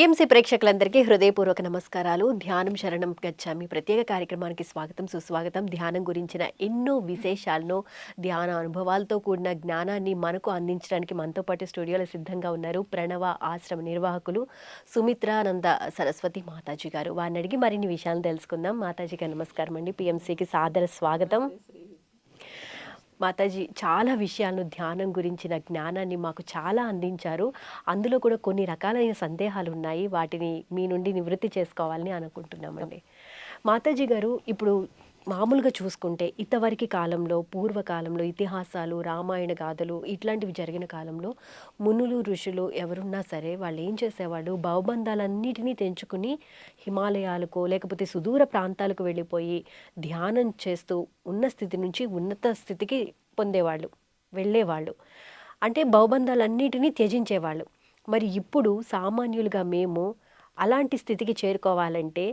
PMC ప్రేక్షకులందరికీ హృదయపూర్వక నమస్కారాలు. ధ్యానం శరణం గచ్చామి. ప్రత్యేక కార్యక్రమానికి స్వాగతం సుస్వాగతం. ధ్యానం గురించిన ఎన్నో విశేషాలను ధ్యాన అనుభవాలతో కూడిన జ్ఞానాన్ని మనకు అందించడానికి మనతో పాటు స్టూడియోలో సిద్ధంగా ఉన్నారు ప్రణవ ఆశ్రమ నిర్వాహకులు సుమిత్రానంద సరస్వతి మాతాజీ గారు. వారిని అడిగి మరిన్ని విషయాలను తెలుసుకుందాం. మాతాజీ గారు నమస్కారం అండి పిఎంసికి సాదర స్వాగతం. మాతాజీ చాలా విషయాలను ధ్యానం గురించిన జ్ఞానాన్ని మాకు చాలా అందించారు. అందులో కూడా కొన్ని రకాలైన సందేహాలు ఉన్నాయి వాటిని మీ నుండి నివృత్తి చేసుకోవాలని అనుకుంటున్నామండి. మాతాజీ గారు ఇప్పుడు మామూలుగా చూసుకుంటే ఇంతవరకు కాలంలో పూర్వకాలంలో ఇతిహాసాలు రామాయణ గాథలు ఇట్లాంటివి జరిగిన కాలంలో మునులు ఋషులు ఎవరున్నా సరే వాళ్ళు ఏం చేసేవాళ్ళు? భవబంధాలన్నిటినీ తెంచుకుని హిమాలయాలకు లేకపోతే సుదూర ప్రాంతాలకు వెళ్ళిపోయి ధ్యానం చేస్తూ ఉన్న స్థితి నుంచి ఉన్నత స్థితికి పొందేవాళ్ళు వెళ్ళేవాళ్ళు. అంటే భవబంధాలన్నిటినీ త్యజించేవాళ్ళు. మరి ఇప్పుడు సామాన్యులుగా మేము అలాంటి స్థితికి చేరుకోవాలంటే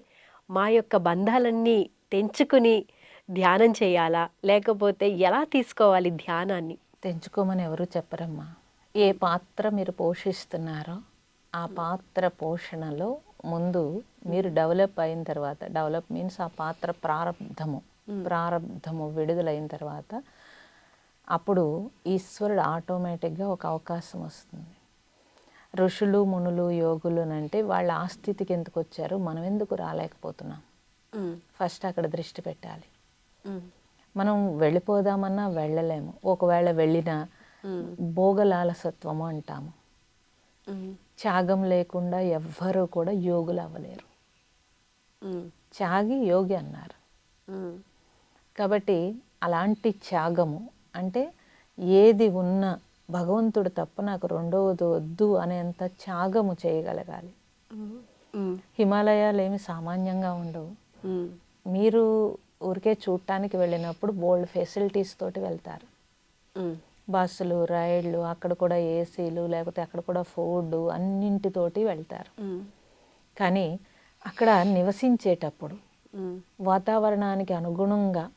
మా యొక్క బంధాలన్నీ తెంచుకుని ధ్యానం చేయాలా? లేకపోతే ఎలా తీసుకోవాలి ధ్యానాన్ని? తెంచుకోమని ఎవరు చెప్పరమ్మా. ఏ పాత్ర మీరు పోషిస్తున్నారో ఆ పాత్ర పోషణలో ముందు మీరు డెవలప్ అయిన తర్వాత డెవలప్ మీన్స్ ఆ పాత్ర ప్రారంధము ప్రారంధము విడుదలైన తర్వాత అప్పుడు ఈశ్వరుడు ఆటోమేటిక్గా ఒక అవకాశం వస్తుంది. ఋషులు మునులు యోగులు అంటే వాళ్ళ ఆ స్థితికి ఎందుకు వచ్చారు? మనం ఎందుకు రాలేకపోతున్నాం? ఫస్ట్ అక్కడ దృష్టి పెట్టాలి. మనం వెళ్ళిపోదామన్నా వెళ్ళలేము. ఒకవేళ వెళ్ళినా భోగలాలసత్వము అంటాము. త్యాగం లేకుండా ఎవ్వరూ కూడా యోగులు అవ్వలేరు. త్యాగి యోగి అన్నారు. కాబట్టి అలాంటి త్యాగము అంటే ఏది ఉన్నా భగవంతుడు తప్ప నాకు రెండవది వద్దు అనేంత త్యాగము చేయగలగాలి. హిమాలయాలు ఏమి సామాన్యంగా ఉండవు. మీరు ఊరికే చూడటానికి వెళ్ళినప్పుడు బోల్డ్ ఫెసిలిటీస్ తోటి వెళ్తారు. బస్సులు రైళ్ళు అక్కడ కూడా ఏసీలు లేకపోతే అక్కడ కూడా ఫుడ్ అన్నింటితోటి వెళ్తారు. కానీ అక్కడ నివసించేటప్పుడు వాతావరణానికి అనుగుణంగా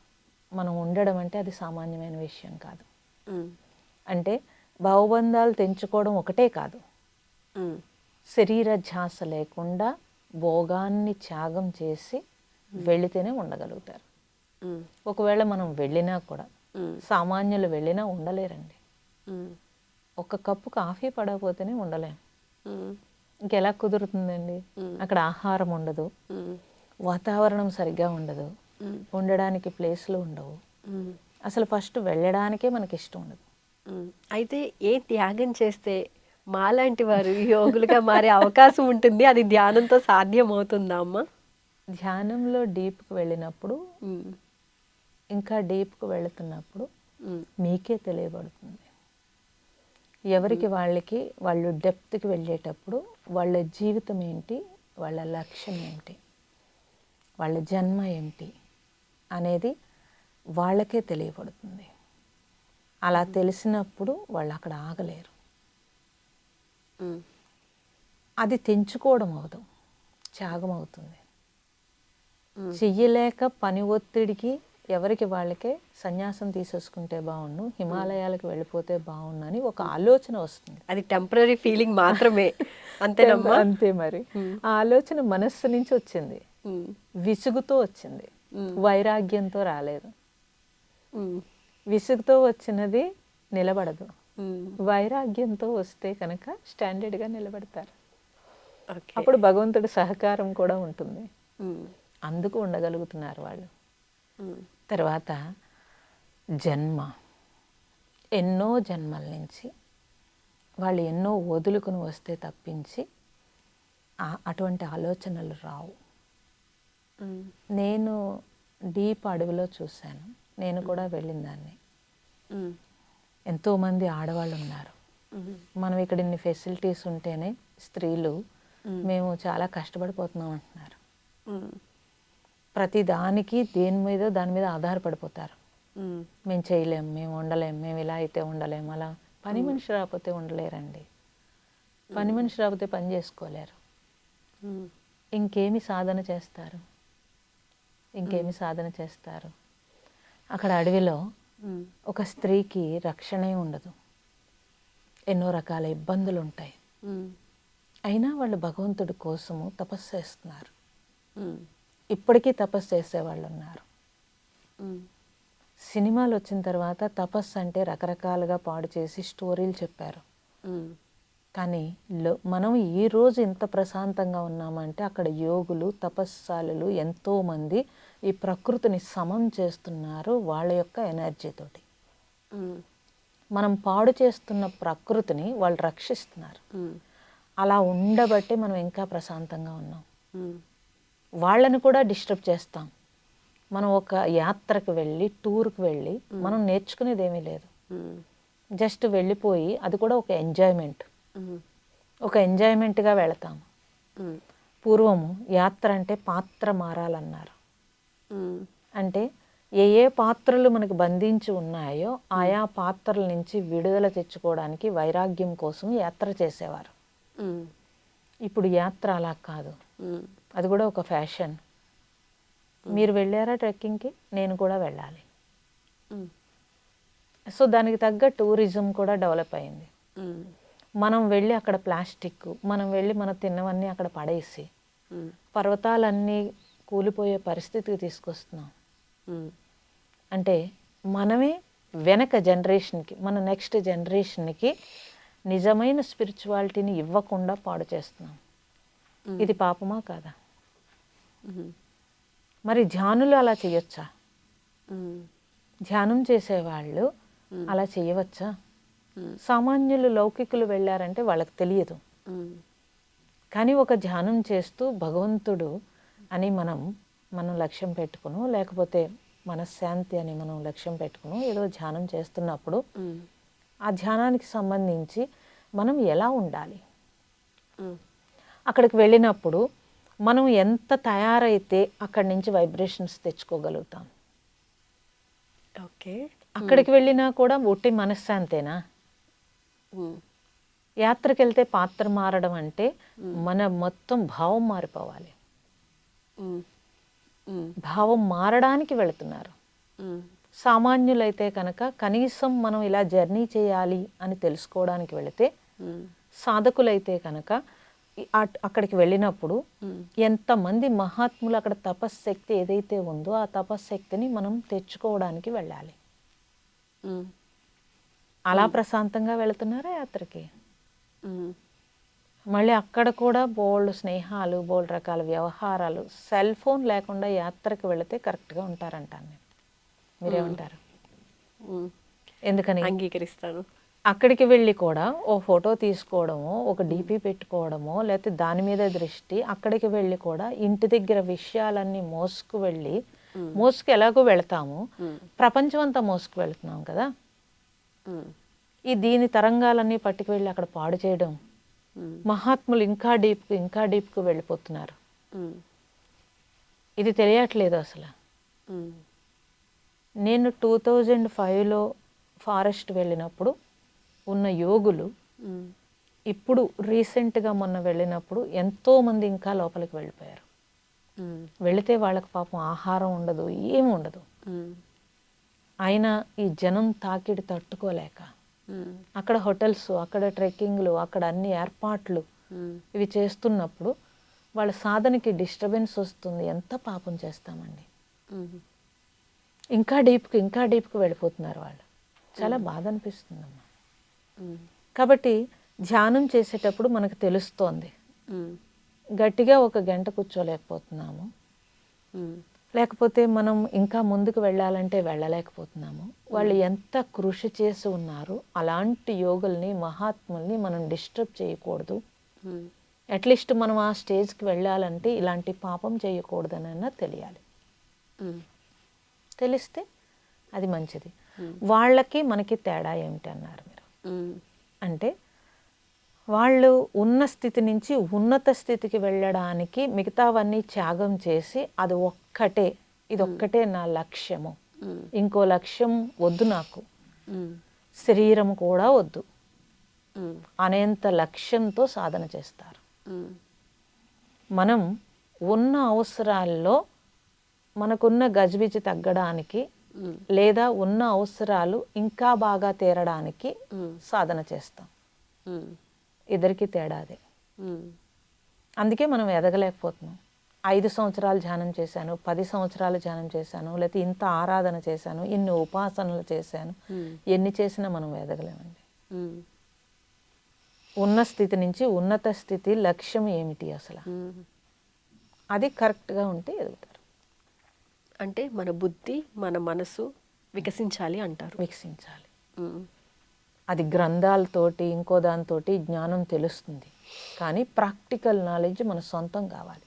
మనం ఉండడం అంటే అది సామాన్యమైన విషయం కాదు. అంటే భావబంధాలు తెంచుకోవడం ఒకటే కాదు. శరీర ధ్యాస లేకుండా భోగాన్ని త్యాగం చేసి వెళితేనే ఉండగలుగుతారు. ఒకవేళ మనం వెళ్ళినా కూడా సామాన్యులు వెళ్ళినా ఉండలేరండి. ఒక కప్పు కాఫీ పడకపోతేనే ఉండలేం. ఇంకెలా కుదురుతుందండి? అక్కడ ఆహారం ఉండదు. వాతావరణం సరిగ్గా ఉండదు. ఉండడానికి ప్లేస్లు ఉండవు. అసలు ఫస్ట్ వెళ్ళడానికే మనకి ఇష్టం ఉండదు. అయితే ఏ త్యాగం చేస్తే మాలాంటి వారు యోగులుగా మారే అవకాశం ఉంటుంది? అది ధ్యానంతో సాధ్యం అవుతుందా అమ్మా? ధ్యానంలో డీప్కి వెళ్ళినప్పుడు ఇంకా డీప్కి వెళుతున్నప్పుడు మీకే తెలియబడుతుంది. ఎవరికి వాళ్ళకి వాళ్ళు డెప్త్కి వెళ్ళేటప్పుడు వాళ్ళ జీవితం ఏంటి వాళ్ళ లక్ష్యం ఏంటి వాళ్ళ జన్మ ఏంటి అనేది వాళ్ళకే తెలియబడుతుంది. అలా తెలిసినప్పుడు వాళ్ళు అక్కడ ఆగలేరు. అది తెంచుకోవడం అవదు త్యాగం అవుతుంది. చెయ్యలేక పని ఒత్తిడికి ఎవరికి వాళ్ళకే సన్యాసం తీసేసుకుంటే బాగుండు హిమాలయాలకు వెళ్ళిపోతే బాగుండు అని ఒక ఆలోచన వస్తుంది. అది టెంపరీ ఫీలింగ్ మాత్రమే. అంతేనమ్మా? అంతే మరి. ఆ ఆలోచన మనస్సు నుంచి వచ్చింది. విసుగుతో వచ్చింది. వైరాగ్యంతో రాలేదు. విసుగుతో వచ్చినది నిలబడదు. వైరాగ్యంతో వస్తే కనుక స్టాండర్డ్గా నిలబడతారు. అప్పుడు భగవంతుడి సహకారం కూడా ఉంటుంది. అందుకు ఉండగలుగుతున్నారు వాళ్ళు. తర్వాత జన్మ. ఎన్నో జన్మల నుంచి వాళ్ళు ఎన్నో వదులుకుని వస్తే తప్పించి అటువంటి ఆలోచనలు రావు. నేను డీప్ అడవిలో చూశాను. నేను కూడా వెళ్ళిన దాన్ని. ఎంతోమంది ఆడవాళ్ళు ఉన్నారు. మనం ఇక్కడ ఇన్ని ఫెసిలిటీస్ ఉంటేనే స్త్రీలు మ్మ్. చాలా కష్టపడిపోతున్నాం అంటున్నారు. ప్రతి దానికి దేని మీద దాని మీద ఆధారపడిపోతారు. మేము చేయలేం మేము ఉండలేం మేము ఇలా అయితే ఉండలేం అలా. పని మనిషి రాకపోతే ఉండలేరండి పని మనిషి రాకపోతే పని చేసుకోలేరు. ఇంకేమి సాధన చేస్తారు? ఇంకేమి సాధన చేస్తారు? అక్కడ అడవిలో ఒక స్త్రీకి రక్షణే ఉండదు. ఎన్నో రకాల ఇబ్బందులు ఉంటాయి అయినా వాళ్ళు భగవంతుడి కోసము తపస్సు చేస్తున్నారు. ఇప్పటికీ తపస్సు చేసేవాళ్ళు ఉన్నారు సినిమాలు వచ్చిన తర్వాత తపస్సు అంటే రకరకాలుగా పాడు చేసి స్టోరీలు చెప్పారు. కానీ లో మనం ఈ రోజు ఇంత ప్రశాంతంగా ఉన్నామంటే అక్కడ యోగులు తపస్సాలులు ఎంతోమంది ఈ ప్రకృతిని సమం చేస్తున్నారు వాళ్ళ యొక్క ఎనర్జీతోటి మనం పాడు చేస్తున్న ప్రకృతిని వాళ్ళు రక్షిస్తున్నారు. అలా ఉండబట్టి మనం ఇంకా ప్రశాంతంగా ఉన్నాం. వాళ్ళని కూడా డిస్టర్బ్ చేస్తాం. మనం ఒక యాత్రకు వెళ్ళి టూర్కి వెళ్ళి మనం నేర్చుకునేది ఏమీ లేదు జస్ట్ వెళ్ళిపోయి అది కూడా ఒక ఎంజాయ్మెంట్. ఒక ఎంజాయ్మెంట్గా వెళతాం. ఉమ్, పూర్వము యాత్ర అంటే పాత్ర మారాలన్నారు. అంటే ఏ ఏ పాత్రలు మనకు బంధించి ఉన్నాయో ఆయా పాత్రల నుంచి విడుదల తెచ్చుకోవడానికి వైరాగ్యం కోసం యాత్ర చేసేవారు. ఇప్పుడు యాత్ర అలా కాదు. అది కూడా ఒక ఫ్యాషన్. మీరు వెళ్ళారా ట్రెక్కింగ్కి? నేను కూడా వెళ్ళాలి. సో దానికి తగ్గ టూరిజం కూడా డెవలప్ అయింది. మనం వెళ్ళి అక్కడ ప్లాస్టిక్ మనం వెళ్ళి మన తిన్నవన్నీ అక్కడ పడేసి పర్వతాలన్నీ కూలిపోయే పరిస్థితికి తీసుకొస్తున్నాం. అంటే మనమే వెనక జనరేషన్కి మన నెక్స్ట్ జనరేషన్కి నిజమైన స్పిరిచువాలిటీని ఇవ్వకుండా పాడు చేస్తున్నాం. ఇది పాపమా కాదా? మరి ధ్యానులు అలా చేయొచ్చా? ధ్యానం చేసేవాళ్ళు అలా చేయవచ్చా? సామాన్యులు లౌకికులు వెళ్ళారంటే వాళ్ళకి తెలియదు. కానీ ఒక ధ్యానం చేస్తూ భగవంతుడు అని మనం మనం లక్ష్యం పెట్టుకును లేకపోతే మనశ్శాంతి అని మనం లక్ష్యం పెట్టుకును ఏదో ధ్యానం చేస్తున్నప్పుడు ఆ ధ్యానానికి సంబంధించి మనం ఎలా ఉండాలి? అక్కడికి వెళ్ళినప్పుడు మనం ఎంత తయారైతే అక్కడి నుంచి వైబ్రేషన్స్ తెచ్చుకోగలుగుతాం. ఓకే. అక్కడికి వెళ్ళినా కూడా ఒట్టి మనశ్శాంతేనా? యాత్రకి వెళ్తే పాత్ర మారడం అంటే మన మొత్తం భావం మారిపోవాలి. భావం మారడానికి వెళుతున్నారు. సామాన్యులైతే కనుక కనీసం మనం ఇలా జర్నీ చేయాలి అని తెలుసుకోవడానికి వెళితే సాధకులైతే కనుక అక్కడికి వెళ్ళినప్పుడు ఎంతమంది మహాత్ములు అక్కడ తపశ్శక్తి ఏదైతే ఉందో ఆ తపశ్శక్తిని మనం తెచ్చుకోవడానికి వెళ్ళాలి. అలా ప్రశాంతంగా వెళుతున్నారా యాత్రకి? మళ్ళీ అక్కడ కూడా బోల్డ్ స్నేహాలు బోల్డ్ రకాల వ్యవహారాలు సెల్ ఫోన్ లేకుండా యాత్రకు వెళితే కరెక్ట్గా ఉంటారంటాను నేను. మీరేమంటారు? ఎందుకని? అంగీకరిస్తాను. అక్కడికి వెళ్ళి కూడా ఓ ఫోటో తీసుకోవడమో ఒక డీపీ పెట్టుకోవడమో లేకపోతే దాని మీద దృష్టి అక్కడికి వెళ్ళి కూడా ఇంటి దగ్గర విషయాలన్నీ మోసుకు వెళ్ళి మోసుకు ఎలాగో వెళతాము. ప్రపంచం అంతా మోసుకు వెళుతున్నాం కదా. ఈ దీని తరంగాలన్నీ పట్టుకు వెళ్ళి అక్కడ పాడు చేయడం. మహాత్ములు ఇంకా డీప్కు ఇంకా డీప్కు వెళ్ళిపోతున్నారు. ఇది తెలియట్లేదు అసలు. నేను టూ థౌజండ్ ఫైవ్లో ఫారెస్ట్ వెళ్ళినప్పుడు ఉన్న యోగులు ఇప్పుడు రీసెంట్గా మొన్న వెళ్ళినప్పుడు ఎంతోమంది ఇంకా లోపలికి వెళ్ళిపోయారు. వెళితే వాళ్ళకి పాపం ఆహారం ఉండదు ఏమి ఉండదు. అయినా ఈ జనం తాకిడి తట్టుకోలేక అక్కడ హోటల్స్ అక్కడ ట్రెక్కింగ్లు అక్కడ అన్ని ఏర్పాట్లు ఇవి చేస్తున్నప్పుడు వాళ్ళ సాధనకి డిస్టర్బెన్స్ వస్తుంది ఎంత పాపం చేస్తామండి. ఇంకా డీప్కి ఇంకా డీప్కి వెళ్ళిపోతున్నారు వాళ్ళు. చాలా బాధ అనిపిస్తుందమ్మా కాబట్టి ధ్యానం చేసేటప్పుడు మనకు తెలుస్తోంది. గట్టిగా ఒక గంట కూర్చోలేకపోతున్నాము. లేకపోతే మనం ఇంకా ముందుకు వెళ్ళాలంటే వెళ్ళలేకపోతున్నాము. వాళ్ళు ఎంత కృషి చేసి ఉన్నారు అలాంటి యోగుల్ని మహాత్ముల్ని మనం డిస్టర్బ్ చేయకూడదు. అట్లీస్ట్ మనం ఆ స్టేజ్కి వెళ్ళాలంటే ఇలాంటి పాపం చేయకూడదనన్నా తెలియాలి. తెలిస్తే అది మంచిది. వాళ్ళకి మనకి తేడా ఏమిటి అన్నారు మీరు ఉమ్, అంటే వాళ్ళు ఉన్న స్థితి నుంచి ఉన్నత స్థితికి వెళ్ళడానికి మిగతావన్నీ త్యాగం చేసి అది ఒక్కటే ఇది ఒక్కటే నా లక్ష్యము. ఇంకో లక్ష్యం వద్దు నాకు. శరీరం కూడా వద్దు. అనేంత లక్ష్యంతో సాధన చేస్తారు. మనం ఉన్న అవసరాల్లో మనకున్న గజిబిజి తగ్గడానికి లేదా ఉన్న అవసరాలు ఇంకా బాగా తీరడానికి సాధన చేస్తాం. ఇద్దరికి తేడా అదే. అందుకే మనం ఎదగలేకపోతున్నాం. ఐదు సంవత్సరాలు ధ్యానం చేశాను పది సంవత్సరాలు ధ్యానం చేశాను లేకపోతే ఇంత ఆరాధన చేశాను ఇన్ని ఉపాసనలు చేశాను ఎన్ని చేసినా మనం ఎదగలేమండి. ఉన్న స్థితి నుంచి ఉన్నత స్థితి లక్ష్యం ఏమిటి అసలు. అది కరెక్ట్గా ఉంటే ఎదుగుతారు అంటే మన బుద్ధి మన మనసు వికసించాలి అంటారు. వికసించాలి. అది గ్రంథాలతోటి ఇంకో దాంతోటి జ్ఞానం తెలుస్తుంది. కానీ ప్రాక్టికల్ నాలెడ్జ్ మన సొంతం కావాలి.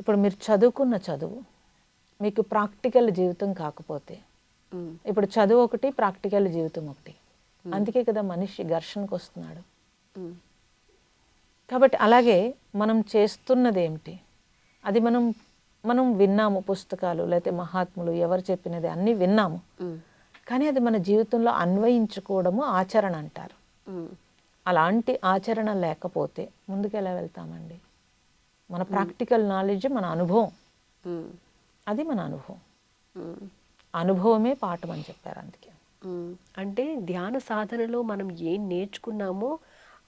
ఇప్పుడు మీరు చదువుకున్న చదువు మీకు ప్రాక్టికల్ జీవితం కాకపోతే ఇప్పుడు చదువు ఒకటి ప్రాక్టికల్ జీవితం ఒకటి. అందుకే కదా మనిషి ఘర్షణకు వస్తున్నాడు. కాబట్టి అలాగే మనం చేస్తున్నది ఏమిటి? అది మనం మనం విన్నాము పుస్తకాలు లేకపోతే మహాత్ములు ఎవరు చెప్పినది అన్నీ విన్నాము. కానీ అది మన జీవితంలో అన్వయించుకోవడము ఆచరణ అంటారు. అలాంటి ఆచరణ లేకపోతే ముందుకు ఎలా వెళ్తామండి? మన ప్రాక్టికల్ నాలెడ్జ్ మన అనుభవం. అది మన అనుభవం. అనుభవమే పాఠం అని చెప్పారు అందుకే. అంటే ధ్యాన సాధనలో మనం ఏం నేర్చుకున్నామో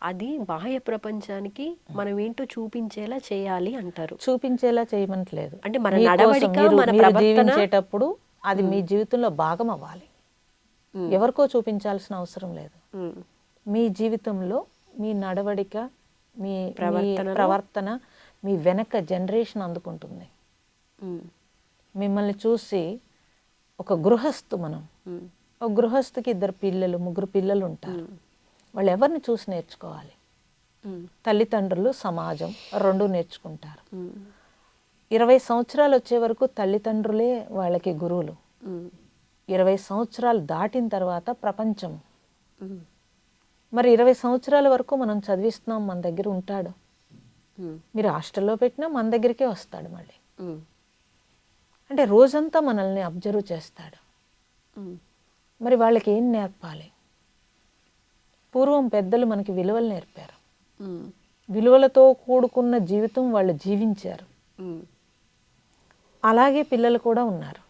అది బాహ్య ప్రపంచానికి మనం ఏంటో చూపించేలా చేయాలి అంటారు. చూపించేలా చేయమనట్లేదు అంటే మన నడవడిక, మన జీవించేటప్పుడు అది మీ జీవితంలో భాగం అవ్వాలి. ఎవరికో చూపించాల్సిన అవసరం లేదు. మీ జీవితంలో మీ నడవడిక మీ ప్రవర్తన మీ వెనక జనరేషన్ అందుకుంటుంది. మ్మ్. మిమ్మల్ని చూసి ఒక గృహస్థు మనం. ఒక గృహస్థుకి ఇద్దరు పిల్లలు ముగ్గురు పిల్లలు ఉంటారు. వాళ్ళు ఎవరిని చూసి నేర్చుకోవాలి. తల్లిదండ్రులు సమాజం రెండు నేర్చుకుంటారు. ఇరవై సంవత్సరాలు వచ్చే వరకు తల్లిదండ్రులే వాళ్ళకి గురువులు. ఇరవై సంవత్సరాలు దాటిన తర్వాత ప్రపంచం. మరి ఇరవై సంవత్సరాల వరకు మనం చదివిస్తున్నాం మన దగ్గర ఉంటాడు. మీరు హాస్టల్లో పెట్టినా మన దగ్గరికే వస్తాడు మళ్ళీ. అంటే రోజంతా మనల్ని అబ్జర్వ్ చేస్తాడు. మరి వాళ్ళకి ఏం నేర్పాలి పూర్వం పెద్దలు మనకి విలువలు నేర్పారు. విలువలతో కూడుకున్న జీవితం వాళ్ళు జీవించారు. అలాగే పిల్లలు కూడా ఉన్నారు.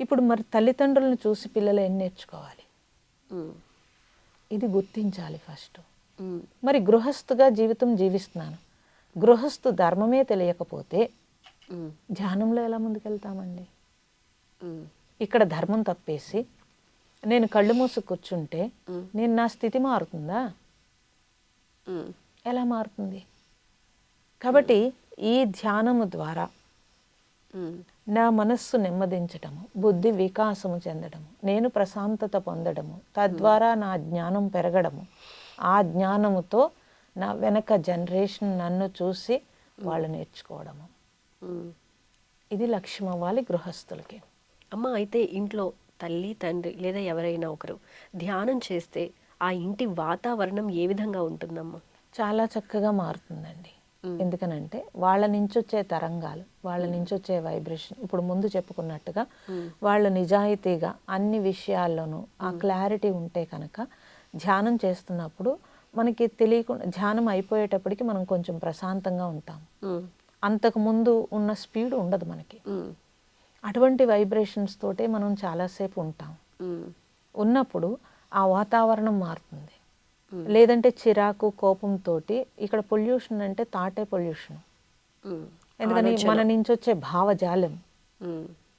ఇప్పుడు మరి తల్లిదండ్రులను చూసి పిల్లలు ఏం నేర్చుకోవాలి. ఇది గుర్తించాలి ఫస్ట్. మరి గృహస్థుగా జీవితం జీవిస్తున్నాను గృహస్థు ధర్మమే తెలియకపోతే. ధ్యానంలో ఎలా ముందుకెళ్తామండి. ఇక్కడ ధర్మం తప్పేసి నేను కళ్ళు మూసి కూర్చుంటే. నేను నా స్థితి మారుతుందా. ఎలా మారుతుంది కాబట్టి ఈ ధ్యానము ద్వారా. నా మనస్సు నెమ్మదించటము బుద్ధి వికాసము చెందడము నేను ప్రశాంతత పొందడము తద్వారా నా జ్ఞానం పెరగడము ఆ జ్ఞానముతో నా వెనక జనరేషన్ నన్ను చూసి వాళ్ళు నేర్చుకోవడము. ఇది లక్ష్యం అవ్వాలి గృహస్థులకి అమ్మ అయితే ఇంట్లో తల్లి తండ్రి లేదా ఎవరైనా ఒకరు ధ్యానం చేస్తే ఆ ఇంటి వాతావరణం ఏ విధంగా ఉంటుందమ్మా? చాలా చక్కగా మారుతుందండి. ఎందుకనంటే వాళ్ళ నుంచి వచ్చే తరంగాలు వాళ్ళ నుంచి వచ్చే వైబ్రేషన్ ఇప్పుడు ముందు చెప్పుకున్నట్టుగా వాళ్ళు నిజాయితీగా అన్ని విషయాల్లోనూ ఆ క్లారిటీ ఉంటే కనుక ధ్యానం చేస్తున్నప్పుడు మనకి తెలియకుండా ధ్యానం అయిపోయేటప్పటికి మనం కొంచెం ప్రశాంతంగా ఉంటాం. అంతకు ముందు ఉన్న స్పీడ్ ఉండదు మనకి. అటువంటి వైబ్రేషన్స్ తోటే మనం చాలాసేపు ఉంటాం. ఉన్నప్పుడు ఆ వాతావరణం మారుతుంది. లేదంటే చిరాకు కోపంతో ఇక్కడ పొల్యూషన్ అంటే తాటే పొల్యూషన్. ఎందుకని మన నుంచి వచ్చే భావజాలం.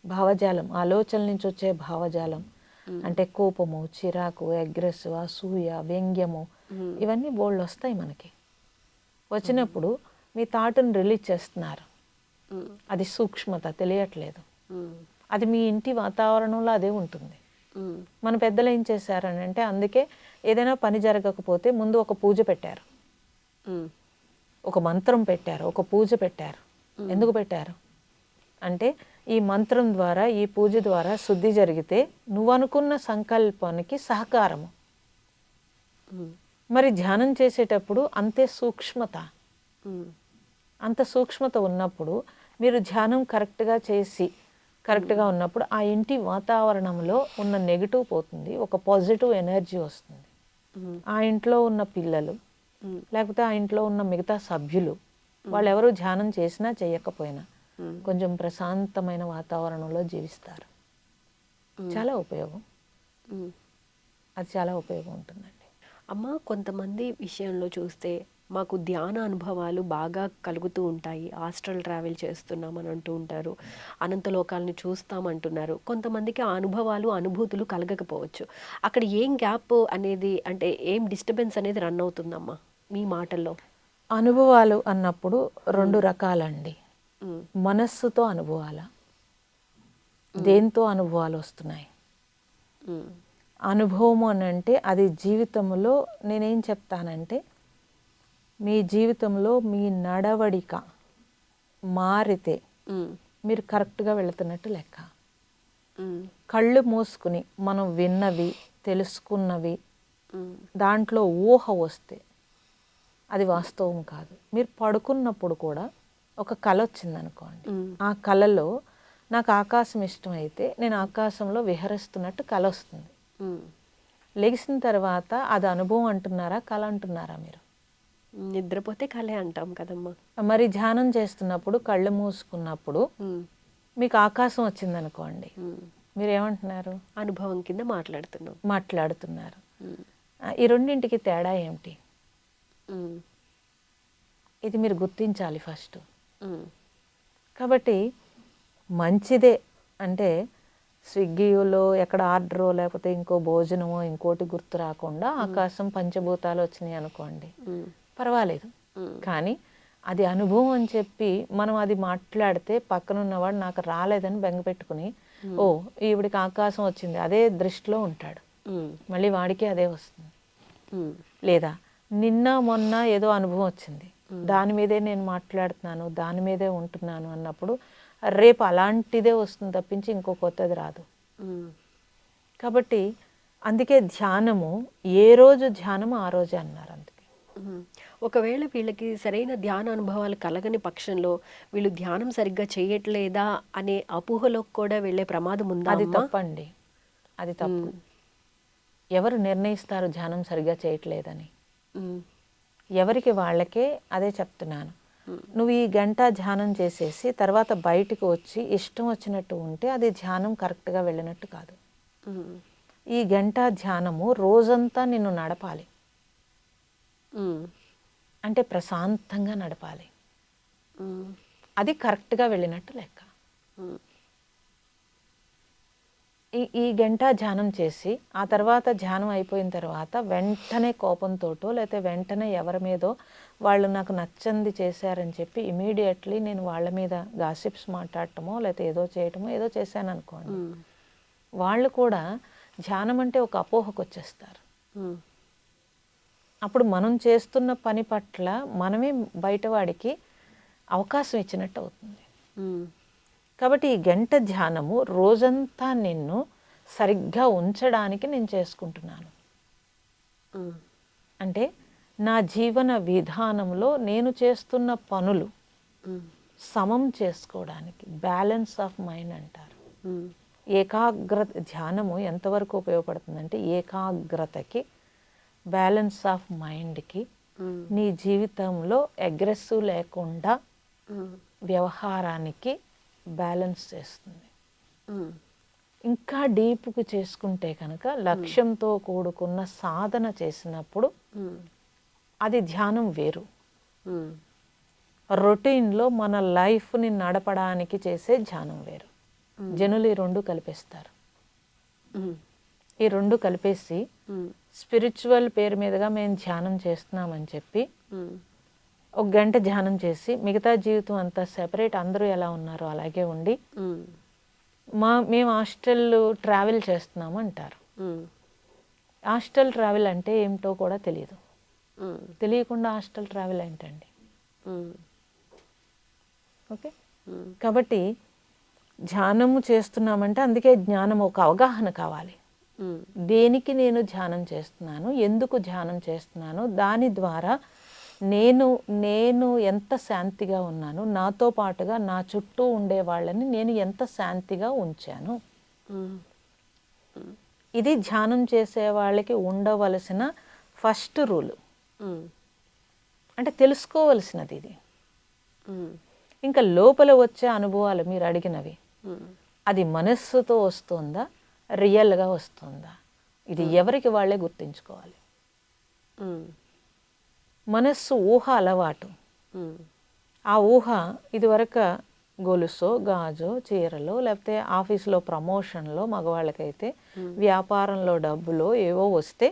భావజాలం ఆలోచనల నుంచి వచ్చే భావజాలం. అంటే కోపము చిరాకు అగ్రెసివ్ అసూయ వ్యంగ్యము ఇవన్నీ బోల్డ్ వస్తాయి మనకి. వచ్చినప్పుడు మీ థాట్ని రిలీజ్ చేస్తున్నారు. అది సూక్ష్మత తెలియట్లేదు. అది మీ ఇంటి వాతావరణంలో అదే ఉంటుంది. మన పెద్దలు ఏం చేశారని అంటే అందుకే ఏదైనా పని జరగకపోతే ముందు ఒక పూజ పెట్టారు. ఒక మంత్రం పెట్టారు ఒక పూజ పెట్టారు ఎందుకు పెట్టారు అంటే ఈ మంత్రం ద్వారా ఈ పూజ ద్వారా శుద్ధి జరిగితే నువ్వు అనుకున్న సంకల్పానికి సహకారము. మరి ధ్యానం చేసేటప్పుడు అంతే సూక్ష్మత. అంత సూక్ష్మత ఉన్నప్పుడు మీరు ధ్యానం కరెక్ట్గా చేసి కరెక్ట్గా ఉన్నప్పుడు ఆ ఇంటి వాతావరణంలో ఉన్న నెగిటివ్ పోతుంది ఒక పాజిటివ్ ఎనర్జీ వస్తుంది. ఆ ఇంట్లో ఉన్న పిల్లలు. లేకపోతే ఆ ఇంట్లో ఉన్న మిగతా సభ్యులు వాళ్ళు ఎవరు ధ్యానం చేసినా చేయకపోయినా. కొంచెం ప్రశాంతమైన వాతావరణంలో జీవిస్తారు చాలా ఉపయోగం. అది చాలా ఉపయోగం ఉంటుందండి అమ్మ కొంతమంది విషయంలో చూస్తే మాకు ధ్యాన అనుభవాలు బాగా కలుగుతూ ఉంటాయి. హాస్టల్ ట్రావెల్ చేస్తున్నామని అంటూ ఉంటారు. అనంత లోకాలని చూస్తామంటున్నారు. కొంతమందికి ఆ అనుభవాలు అనుభూతులు కలగకపోవచ్చు. అక్కడ ఏం గ్యాప్ అనేది అంటే ఏం డిస్టర్బెన్స్ అనేది రన్ అవుతుందమ్మా మీ మాటల్లో? అనుభవాలు అన్నప్పుడు రెండు రకాలండి. మనస్సుతో అనుభవాల దేంతో అనుభవాలు వస్తున్నాయి? అనుభవం అని అంటే అది జీవితంలో నేనేం చెప్తానంటే మీ జీవితంలో మీ నడవడిక మారితే మీరు కరెక్ట్గా వెళుతున్నట్టు లెక్క. కళ్ళు మూసుకుని మనం విన్నవి తెలుసుకున్నవి దాంట్లో ఊహ వస్తే అది వాస్తవం కాదు. మీరు పడుకున్నప్పుడు కూడా ఒక కళ వచ్చిందనుకోండి. ఆ కళలో నాకు ఆకాశం ఇష్టం అయితే నేను ఆకాశంలో విహరిస్తున్నట్టు కళ వస్తుంది. లెగిసిన తర్వాత అది అనుభవం అంటున్నారా కళ అంటున్నారా మీరు? నిద్రపోతే కలే అంటాం కదమ్మా. మరి ధ్యానం చేస్తున్నప్పుడు కళ్ళు మూసుకున్నప్పుడు మీకు ఆకాశం వచ్చిందనుకోండి ఉమ్. మీరు ఏమంటున్నారు అనుభవం కింద మాట్లాడుతున్నాం. మాట్లాడుతున్నారు. ఈ రెండింటికి తేడా ఏమిటి? ఇది మీరు గుర్తించాలి ఫస్ట్. కాబట్టి మంచిదే అంటే స్విగ్గీలో ఎక్కడ ఆర్డరో లేకపోతే ఇంకో భోజనమో ఇంకోటి గుర్తు రాకుండా ఆకాశం పంచభూతాలు వచ్చినాయి అనుకోండి. పర్వాలేదు. కానీ అది అనుభవం అని చెప్పి మనం అది మాట్లాడితే పక్కన ఉన్నవాడు నాకు రాలేదని బెంగ పెట్టుకుని ఓ ఈవిడికి ఆకాశం వచ్చింది అదే దృష్టిలో ఉంటాడు. మళ్ళీ వాడికి అదే వస్తుంది. లేదా నిన్న మొన్న ఏదో అనుభవం వచ్చింది. దాని మీదే నేను మాట్లాడుతున్నాను దాని మీదే ఉంటున్నాను అన్నప్పుడు రేపు అలాంటిదే వస్తుంది తప్పించి ఇంకో కొత్తది రాదు. కాబట్టి అందుకే ధ్యానము ఏ రోజు ధ్యానము ఆ రోజే అన్నారు అందుకే. ఒకవేళ వీళ్ళకి సరైన ధ్యాన అనుభవాలు కలగని పక్షంలో వీళ్ళు ధ్యానం సరిగ్గా చేయట్లేదా అనే అపోహలోకి కూడా వెళ్ళే ప్రమాదం ఉందా అది? తప్పండి. అది తప్పు. ఎవరు నిర్ణయిస్తారు ధ్యానం సరిగ్గా చేయట్లేదని? ఎవరికి వాళ్ళకే అదే చెప్తున్నాను. నువ్వు ఈ గంట ధ్యానం చేసేసి తర్వాత బయటకు వచ్చి ఇష్టం వచ్చినట్టు ఉంటే అది ధ్యానం కరెక్ట్గా వెళ్ళినట్టు కాదు. ఈ గంట ధ్యానము రోజంతా నిన్ను నడపాలి. అంటే ప్రశాంతంగా నడపాలి. అది కరెక్ట్గా వెళ్ళినట్టు లెక్క. ఈ ఈ గంట ధ్యానం చేసి ఆ తర్వాత ధ్యానం అయిపోయిన తర్వాత వెంటనే కోపంతోటో లేకపోతే వెంటనే ఎవరి మీదో వాళ్ళు నాకు నచ్చంది చేశారని చెప్పి ఇమీడియట్లీ నేను వాళ్ళ మీద గాసిప్స్ మాట్లాడటమో లేకపోతే ఏదో చేయటమో ఏదో చేశాను అనుకోండి వాళ్ళు కూడా ధ్యానం అంటే ఒక అపోహకు వచ్చేస్తారు అప్పుడు మనం చేస్తున్న పని పట్ల మనమే బయటవాడికి అవకాశం ఇచ్చినట్టు అవుతుంది. కాబట్టి ఈ గంట ధ్యానము రోజంతా నిన్ను సరిగ్గా ఉంచడానికి నేను చేసుకుంటున్నాను. అంటే నా జీవన విధానంలో నేను చేస్తున్న పనులు సమం చేసుకోవడానికి బ్యాలెన్స్ ఆఫ్ మైండ్ అంటారు. ఏకాగ్రత ధ్యానము ఎంతవరకు ఉపయోగపడుతుందంటే ఏకాగ్రతకి బ్యాలెన్స్ ఆఫ్ మైండ్కి నీ జీవితంలో అగ్రెసివ్ లేకుండా వ్యవహారానికి బ్యాలెన్స్ చేస్తుంది. ఇంకా డీప్కు చేసుకుంటే కనుక లక్ష్యంతో కూడుకున్న సాధన చేసినప్పుడు అది ధ్యానం వేరు. రొటీన్లో మన లైఫ్ని నడపడానికి చేసే ధ్యానం వేరు. జనులు ఈ రెండు కలిపేస్తారు. ఈ రెండు కలిపేసి స్పిరిచువల్ పేరు మీదుగా మేము ధ్యానం చేస్తున్నామని చెప్పి ఒక గంట ధ్యానం చేసి మిగతా జీవితం అంతా సెపరేట్ అందరూ ఎలా ఉన్నారో అలాగే ఉండి మా మేము హాస్టల్ ట్రావెల్ చేస్తున్నాము అంటారు. హాస్టల్ ట్రావెల్ అంటే ఏమిటో కూడా తెలియదు. తెలియకుండా హాస్టల్ ట్రావెల్ ఏంటండి? ఓకే? కాబట్టి ధ్యానము చేస్తున్నామంటే అందుకే జ్ఞానం ఒక అవగాహన కావాలి. దేనికి నేను ధ్యానం చేస్తున్నాను? ఎందుకు ధ్యానం చేస్తున్నాను? దాని ద్వారా నేను నేను ఎంత శాంతిగా ఉన్నాను? నాతో పాటుగా నా చుట్టూ ఉండే వాళ్ళని నేను ఎంత శాంతిగా ఉంచాను? ఇది ధ్యానం చేసే వాళ్ళకి ఉండవలసిన ఫస్ట్ రూల్. అంటే తెలుసుకోవలసినది ఇది. ఇంకా లోపల వచ్చే అనుభవాలు మీరు అడిగినవి. అది మనస్సుతో వస్తుందా? రియల్గా వస్తుందా? ఇది ఎవరికి వాళ్ళే గుర్తించుకోవాలి. మనస్సు ఊహ అలవాటు. ఆ ఊహ ఇదివరకు గొలుసో గాజో చీరలో లేకపోతే ఆఫీస్లో ప్రమోషన్లో మగవాళ్ళకైతే వ్యాపారంలో డబ్బులో ఏవో వస్తే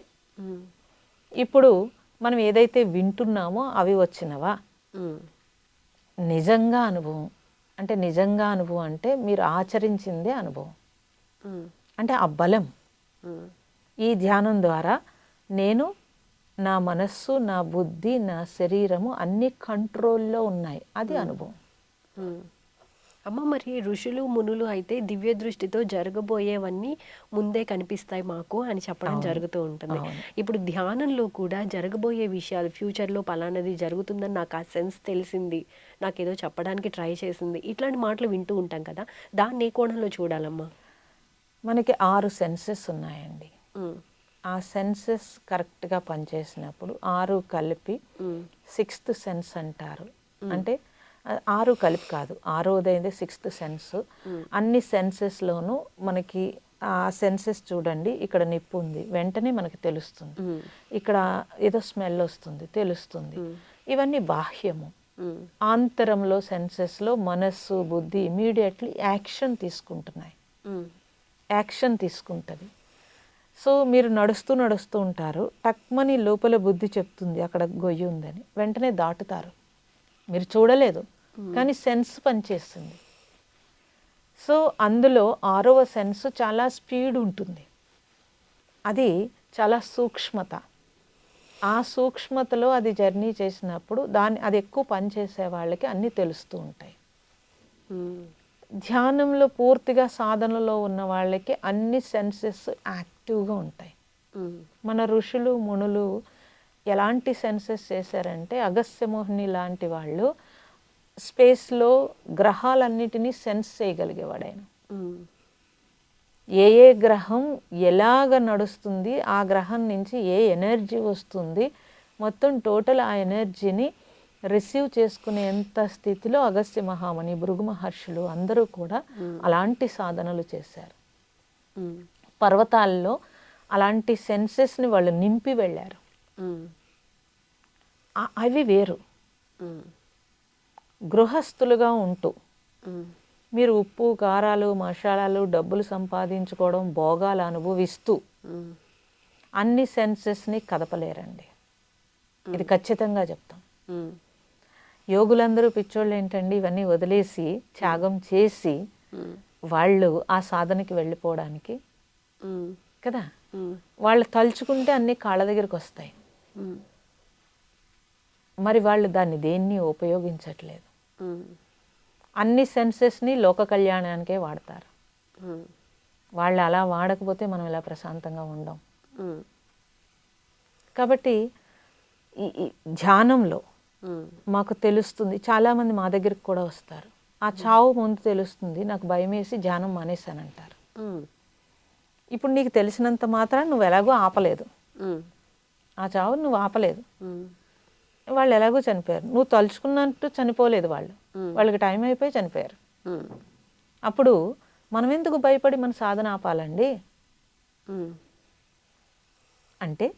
ఇప్పుడు మనం ఏదైతే వింటున్నామో అవి వచ్చినవా? నిజంగా అనుభవం. అంటే నిజంగా అనుభవం అంటే మీరు ఆచరించిందే అనుభవం. అంటే ఆ బలం. ఈ ధ్యానం ద్వారా నేను నా మనస్సు నా బుద్ధి నా శరీరము అన్ని కంట్రోల్లో ఉన్నాయి. అది అనుభవం. అమ్మ మరి ఋషులు మునులు అయితే దివ్య దృష్టితో జరగబోయేవన్నీ ముందే కనిపిస్తాయి మాకు అని చెప్పడం జరుగుతూ ఉంటుంది. ఇప్పుడు ధ్యానంలో కూడా జరగబోయే విషయాలు ఫ్యూచర్లో పలానది జరుగుతుందని నాకు ఆ సెన్స్ తెలిసింది. నాకు ఏదో చెప్పడానికి ట్రై చేసింది. ఇట్లాంటి మాటలు వింటూ ఉంటాం కదా. దాన్ని ఏ కోణంలో చూడాలమ్మా? మనకి ఆరు సెన్సెస్ ఉన్నాయండి. ఆ సెన్సెస్ కరెక్ట్గా పనిచేసినప్పుడు ఆరు కలిపి సిక్స్త్ సెన్స్ అంటారు. అంటే ఆరు కలిపి కాదు ఆరోదైంది సిక్స్త్ సెన్స్ అన్ని సెన్సెస్లోనూ మనకి ఆ సెన్సెస్ చూడండి ఇక్కడ నిప్పు ఉంది వెంటనే మనకి తెలుస్తుంది. ఇక్కడ ఏదో స్మెల్ వస్తుంది తెలుస్తుంది. ఇవన్నీ బాహ్యము. ఆంతరంలో సెన్సెస్లో మనస్సు బుద్ధి ఇమీడియట్లీ యాక్షన్ తీసుకుంటున్నాయి. యాక్షన్ తీసుకుంటుంది. సో మీరు నడుస్తూ నడుస్తూ ఉంటారు. టక్మని లోపల బుద్ధి చెప్తుంది అక్కడ గొయ్యి ఉందని. వెంటనే దాటుతారు. మీరు చూడలేదు కానీ సెన్స్ పనిచేస్తుంది. సో అందులో ఆరవ సెన్స్ చాలా స్పీడ్ ఉంటుంది. అది చాలా సూక్ష్మత. ఆ సూక్ష్మతలో అది జర్నీ చేసినప్పుడు దాన్ని అది ఎక్కువ పనిచేసే వాళ్ళకి అన్నీ తెలుస్తూ ఉంటాయి. ధ్యానంలో పూర్తిగా సాధనలో ఉన్న వాళ్ళకి అన్ని సెన్సెస్ యాక్టివ్గా ఉంటాయి. మన ఋషులు మునులు ఎలాంటి సెన్సెస్ చేశారంటే అగస్త్యమోహిని లాంటి వాళ్ళు స్పేస్లో గ్రహాలన్నిటినీ సెన్స్ చేయగలిగేవాడు ఆయన ఏ ఏ గ్రహం ఎలాగ నడుస్తుంది ఆ గ్రహం నుంచి ఏ ఎనర్జీ వస్తుంది మొత్తం టోటల్ ఆ ఎనర్జీని రిసీవ్ చేసుకునేంత స్థితిలో అగస్త్య మహామణి భృగు మహర్షులు అందరూ కూడా అలాంటి సాధనలు చేశారు. పర్వతాల్లో అలాంటి సెన్సెస్ని వాళ్ళు నింపి వెళ్ళారు. అవి వేరు. గృహస్థులుగా ఉంటూ మీరు ఉప్పు కారాలు మసాలాలు డబ్బులు సంపాదించుకోవడం భోగాలు అనుభవిస్తూ అన్ని సెన్సెస్ని కదపలేరండి. ఇది ఖచ్చితంగా చెప్తాం. యోగులందరూ పిచ్చోళ్ళు ఏంటండి ఇవన్నీ వదిలేసి త్యాగం చేసి వాళ్ళు ఆ సాధనకి వెళ్ళిపోవడానికి కదా? వాళ్ళు తలుచుకుంటే అన్ని కాళ్ళ దగ్గరికి వస్తాయి. మరి వాళ్ళు దాన్ని దేన్ని ఉపయోగించట్లేదు? అన్ని సెన్సెస్ని లోక కళ్యాణానికే వాడతారు. వాళ్ళు అలా వాడకపోతే మనం ఇలా ప్రశాంతంగా ఉండం. కాబట్టి ధ్యానంలో మాకు తెలుస్తుంది. చాలామంది మా దగ్గరికి కూడా వస్తారు. ఆ చావు ముందు తెలుస్తుంది. నాకు భయం వేసి ధ్యానం మానేశానంటారు. ఇప్పుడు నీకు తెలిసినంత మాత్రం నువ్వు ఎలాగో ఆపలేదు. ఆ చావు నువ్వు ఆపలేదు. వాళ్ళు ఎలాగో చనిపోయారు. నువ్వు తలుచుకున్నట్టు చనిపోలేదు వాళ్ళు. వాళ్ళకి టైం అయిపోయి చనిపోయారు. అప్పుడు మనం ఎందుకు భయపడి మన సాధన ఆపాలండి? అంటే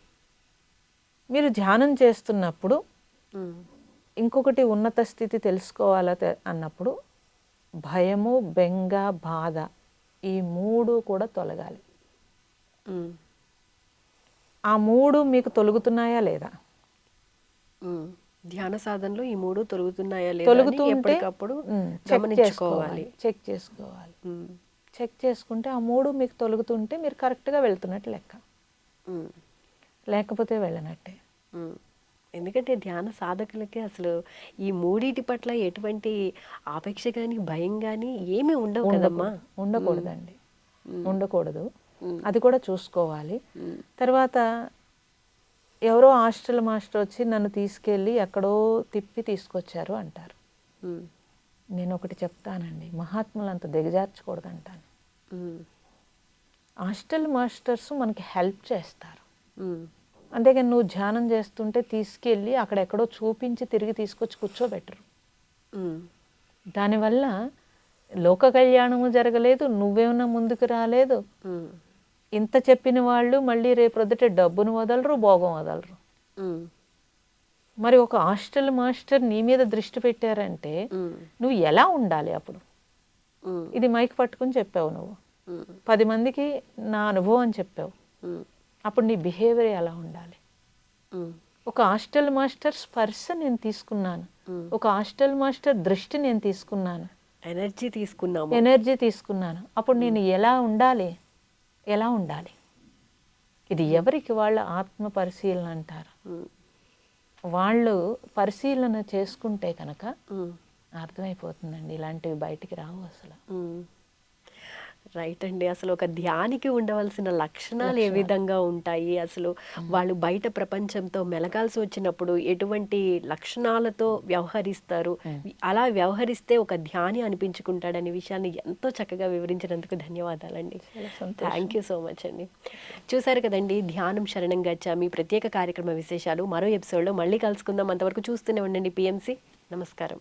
మీరు ధ్యానం చేస్తున్నప్పుడు ఇంకొకటి ఉన్నత స్థితి తెలుసుకోవాలా అన్నప్పుడు భయము బెంగ బాధ ఈ మూడు కూడా తొలగాలి. ఆ మూడు మీకు తొలుగుతున్నాయా లేదా. ధ్యాన సాధనలో ఈ మూడు తొలుగుతున్నాయా లేదా తొలుగుతూ ఎప్పటికప్పుడు చెక్ గమనించుకోవాలి. చేసుకోవాలి చెక్ చేసుకోవాలి. ఉమ్, చెక్ చేసుకుంటే ఆ మూడు మీకు తొలుగుతుంటే మీరు కరెక్ట్గా వెళ్తున్నట్టు లెక్క. లేకపోతే వెళ్ళనట్టే. ఎందుకంటే ధ్యాన సాధకులకి అసలు ఈ మూడిటి పట్ల ఎటువంటి ఆపేక్ష కానీ భయం కానీ ఏమీ ఉండవు కదమ్మా. ఉండకూడదండి. ఉండకూడదు. అది కూడా చూసుకోవాలి. తర్వాత ఎవరో హాస్టల్ మాస్టర్ వచ్చి నన్ను తీసుకెళ్ళి ఎక్కడో తిప్పి తీసుకొచ్చారు అంటారు. నేను ఒకటి చెప్తానండి. మహాత్ములు అంత దిగజార్చకూడదు అంటాను హాస్టల్ మాస్టర్స్ మనకి హెల్ప్ చేస్తారు. అంతేగాని నువ్వు ధ్యానం చేస్తుంటే తీసుకెళ్ళి అక్కడెక్కడో చూపించి తిరిగి తీసుకొచ్చి కూర్చోబెట్టరు. దానివల్ల లోక కళ్యాణము జరగలేదు నువ్వేమన్నా ముందుకు రాలేదు. ఇంత చెప్పిన వాళ్ళు మళ్ళీ రేపు ప్రొద్దుట డబ్బును వదలరు భోగం వదలరు. మరి ఒక హాస్టల్ మాస్టర్ నీ మీద దృష్టి పెట్టారంటే నువ్వు ఎలా ఉండాలి అప్పుడు? ఇది మైక్ పట్టుకుని చెప్పావు నువ్వు. పది మందికి నా అనుభవం చెప్పావు. అప్పుడు నీ బిహేవియర్ ఎలా ఉండాలి. ఒక హాస్టల్ మాస్టర్ స్పర్శ నేను తీసుకున్నాను. ఒక హాస్టల్ మాస్టర్ దృష్టి నేను తీసుకున్నాను. ఎనర్జీ తీసుకున్నాము. ఎనర్జీ తీసుకున్నాను. అప్పుడు నేను ఎలా ఉండాలి? ఎలా ఉండాలి? ఇది ఎవరికి వాళ్ళ ఆత్మ పరిశీలన అంటారు? వాళ్ళు పరిశీలన చేసుకుంటే కనుక అర్థమైపోతుందండి. ఇలాంటివి బయటికి రావు అసలు. రైట్ అండి. అసలు ఒక ధ్యానికి ఉండవలసిన లక్షణాలు ఏ విధంగా ఉంటాయి? అసలు వాళ్ళు బయట ప్రపంచంతో మెలగాల్సి వచ్చినప్పుడు ఎటువంటి లక్షణాలతో వ్యవహరిస్తారు? అలా వ్యవహరిస్తే ఒక ధ్యాని అనిపించుకుంటాడనే విషయాన్ని ఎంతో చక్కగా వివరించినందుకు ధన్యవాదాలండి. థ్యాంక్ యూ సో మచ్ అండి. చూసారు కదండి ధ్యానం శరణం గచ్చామి ప్రత్యేక కార్యక్రమ విశేషాలు. మరో ఎపిసోడ్లో మళ్ళీ కలుసుకుందాం. అంతవరకు చూస్తూనే ఉండండి పిఎంసి నమస్కారం.